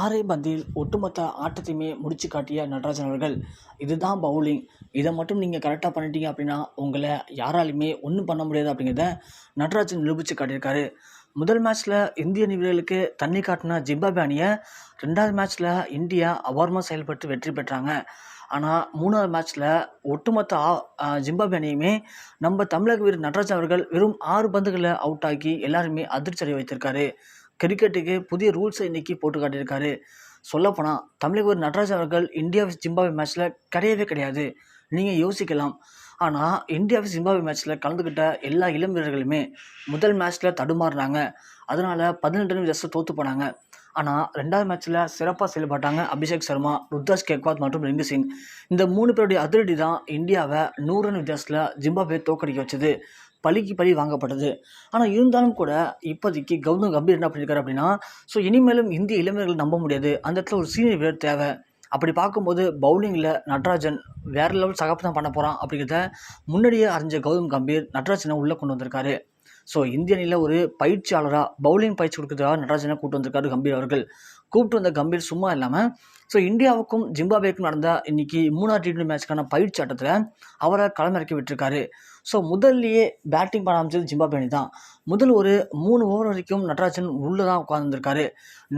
ஆறே பந்தில் ஒட்டுமொத்த ஆட்டத்தையுமே முடிச்சு காட்டிய நடராஜன் அவர்கள் இதுதான் பவுலிங் இதை மட்டும் நீங்கள் கரெக்டாக பண்ணிட்டீங்க அப்படின்னா உங்களை யாராலையுமே ஒன்றும் பண்ண முடியாது அப்படிங்கிறத நடராஜன் நிரூபித்து காட்டியிருக்காரு. முதல் மேட்ச்சில் இந்திய வீரர்களுக்கு தண்ணி காட்டின ஜிம்பாபே அணியை ரெண்டாவது மேட்ச்சில் இந்தியா அபாரமாக செயல்பட்டு வெற்றி பெற்றாங்க. ஆனால் மூணாவது மேட்ச்சில் ஒட்டுமொத்த ஆ ஜிம்பாபே அணியுமே நம்ம தமிழக வீரர் நடராஜன் அவர்கள் வெறும் ஆறு பந்துகளை அவுட் ஆக்கி எல்லாருமே அதிர்ச்சி அடைய வைத்திருக்காரு. கிரிக்கெட்டுக்கு புதிய ரூல்ஸை இன்றைக்கி போட்டு காட்டியிருக்காரு. சொல்லப்போனால் தமிழக ஒரு நடராஜன் அவர்கள் இந்தியா விஸ் ஜிம்பாபே மேட்ச்சில் கிடையவே கிடையாது. நீங்கள் யோசிக்கலாம். ஆனால் இந்தியா விஸ் ஜிம்பாபே மேட்ச்சில் கலந்துக்கிட்ட எல்லா இளம் வீரர்களுமே முதல் மேட்ச்சில் தடுமாறினாங்க. அதனால் பதினெட்டு விதத்தில் தோற்று போனாங்க. ஆனால் ரெண்டாவது மேட்ச்சில் சிறப்பாக செயல்பட்டாங்க அபிஷேக் சர்மா ருத்ராஜ் கேக்வாத் மற்றும் ரிங்கு சிங். இந்த மூணு பேருடைய அதிரடி தான் இந்தியாவை நூறு ரன் வித்தியாசத்தில் ஜிம்பாபே தோக்கடிக்க வச்சது. பழிக்கு பழி வாங்கப்பட்டது ஆனால் இருந்தாலும் கூட இப்போதைக்கு கௌதம் கம்பீர் என்ன பண்ணியிருக்காரு அப்படின்னா ஸோ இனிமேலும் இந்திய இளைஞர்கள் நம்ப முடியாது. அந்த இடத்துல ஒரு சீனியர் வீரர் தேவை. அப்படி பார்க்கும்போது பவுலிங்கில் நட்ராஜன் வேறு லெவல் சகப்பு தான் பண்ண போகிறான் அப்படிங்கிறத முன்னாடியே அறிஞ்ச கௌதம் கம்பீர் நட்ராஜனை உள்ளே கொண்டு வந்திருக்காரு. ஸோ இந்திய அணியில் ஒரு பயிற்சியாளராக பவுலிங் பயிற்சி கொடுக்குறதுக்காக நடராஜனை கூப்பிட்டு வந்திருக்காரு கம்பீர் அவர்கள். கூப்பிட்டு வந்த கம்பீர் சும்மா இல்லாமல் ஸோ இந்தியாவுக்கும் ஜிம்பாபேக்கும் நடந்த இன்றைக்கி மூணாவது டி ட்வெண்ட்டி மேட்ச்க்கான பயிற்சி ஆட்டத்தில் அவரை களமிறக்கி விட்டுருக்காரு. ஸோ முதல்லையே பேட்டிங் பண்ண ஆரம்பிச்சது ஜிம்பாபே அணி தான். முதல் ஒரு மூணு ஓவர் வரைக்கும் நட்ராஜன் உள்ளே தான் உட்காந்துருக்காரு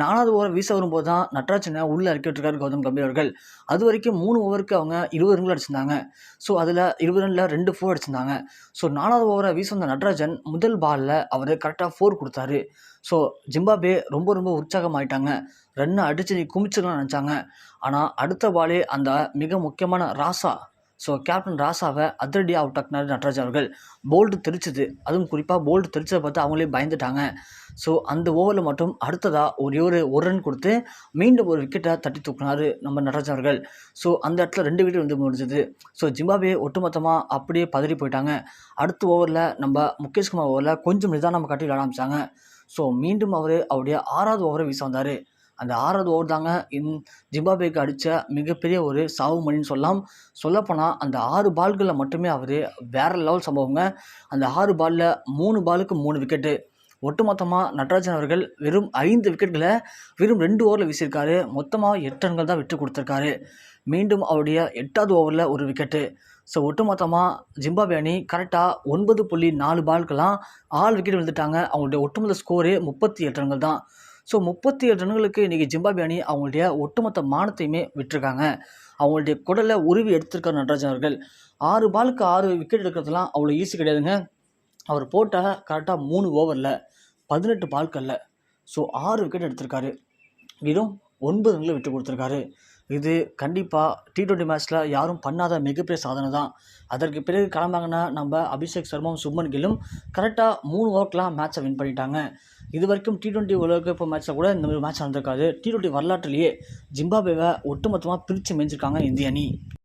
நாலாவது ஓவர் வீச வரும்போது தான் நட்ராஜனை உள்ளே இறக்கி விட்டுருக்காரு கௌதம் கம்பீர் அவர்கள். அது வரைக்கும் மூணு ஓவருக்கு அவங்க இருபது ரன்கள் அடிச்சிருந்தாங்க. ஸோ அதில் இருபது ரனில் ரெண்டு ஃபோர் அடிச்சிருந்தாங்க. ஸோ நாலாவது ஓவரை வீச வந்த நட்ராஜன் முதல் பாலில் அவர் கரெக்டாக ஃபோர் கொடுத்தாரு. ஸோ ஜிம்பாபே ரொம்ப ரொம்ப உற்சாகமாயிட்டாங்க. ரன்னை அடித்து நீ குமிச்சிடலாம் நினச்சாங்க. ஆனால் அடுத்த பாலே அந்த மிக முக்கியமான ராசா ஸோ கேப்டன் ராசாவை அதிரடியாக அவுட் ஆக்கினார் நட்ராஜ் அவர்கள். போல்டு தெரிச்சது அதுவும் குறிப்பாக போல்டு தெரிச்சதை பார்த்து அவங்களே பயந்துட்டாங்க. ஸோ அந்த ஓவரில் மட்டும் அடுத்ததாக ஒரே ஒரு ஒரு ரன் கொடுத்து மீண்டும் ஒரு விக்கெட்டை தட்டி தூக்கினார் நம்ம நடராஜ் அவர்கள். ஸோ அந்த இடத்துல ரெண்டு விக்கெட் வந்து முடிஞ்சது. ஸோ ஜிம்பாபே ஒட்டுமொத்தமாக அப்படியே பதறி போயிட்டாங்க. அடுத்த ஓவரில் நம்ம முகேஷ்குமார் ஓவரில் கொஞ்சம் நிதானம் காட்டி விளையாட ஆரம்பிச்சாங்க. ஸோ மீண்டும் அவர் அவருடைய ஆறாவது ஓவரை வீச வந்தார். அந்த ஆறாவது ஓவர் தாங்க இந் ஜிம்பாபேக்கு அடித்த மிகப்பெரிய ஒரு சாவு மணின்னு சொல்லலாம். சொல்லப்போனால் அந்த ஆறு பால்களில் மட்டுமே அவர் வேறு லெவல் சம்பவங்க. அந்த ஆறு பாலில் மூணு பாலுக்கு மூணு விக்கெட்டு. ஒட்டுமொத்தமாக நடராஜன் அவர்கள் வெறும் ஐந்து விக்கெட்களை வெறும் ரெண்டு ஓவரில் வீசியிருக்காரு. மொத்தமாக எட்டு ரன்கள் தான் விட்டு கொடுத்துருக்காரு. மீண்டும் அவருடைய எட்டாவது ஓவரில் ஒரு விக்கெட்டு. ஸோ ஒட்டுமொத்தமாக ஜிம்பாபே அணி கரெக்டாக ஒன்பது புள்ளி நாலு பால்க்கெல்லாம் ஆறு விக்கெட் விழுந்துட்டாங்க. அவங்களுடைய ஒட்டுமொத்த ஸ்கோரு முப்பத்தி எட்டு ரன்கள் தான். ஸோ முப்பத்தி ஏழு ரன்களுக்கு இன்றைக்கி ஜிம்பாபே அணி அவங்களுடைய ஒட்டுமொத்த மானத்தையுமே விட்டுருக்காங்க. அவங்களுடைய குடலை உருவி எடுத்திருக்கார் நடராஜன் அவர்கள் ஆறு பாலுக்கு ஆறு விக்கெட் எடுக்கிறதுலாம் அவ்வளோ ஈஸி கிடையாதுங்க. அவர் போட்டால் கரெக்டாக மூணு ஓவரில் பதினெட்டு பால்கல்ல ஸோ ஆறு விக்கெட் எடுத்திருக்காரு. வெறும் ஒன்பது ரன்களை விட்டு கொடுத்துருக்காரு. இது கண்டிப்பாக டி ட்வெண்ட்டி மேட்ச்சில் யாரும் பண்ணாத மிகப்பெரிய சாதனை தான். அதற்கு பிறகு கிளம்பாங்கன்னா நம்ம அபிஷேக் சர்மாவும் சுப்மன் கில்லும் கரெக்டாக மூணு ஓவர்க்கெலாம் மேட்ச்சை வின் பண்ணிட்டாங்க. இது வரைக்கும் டி டுவெண்ட்டி உலகக்கப் மேட்ச்சில் கூட இந்த மாதிரி மேட்ச் நடந்திருக்காது. டி டுவெண்ட்டி வரலாற்றுலேயே ஜிம்பாபேவை ஒட்டுமொத்தமாக பிரித்து மேய்ஞ்சிருக்காங்க இந்திய அணி.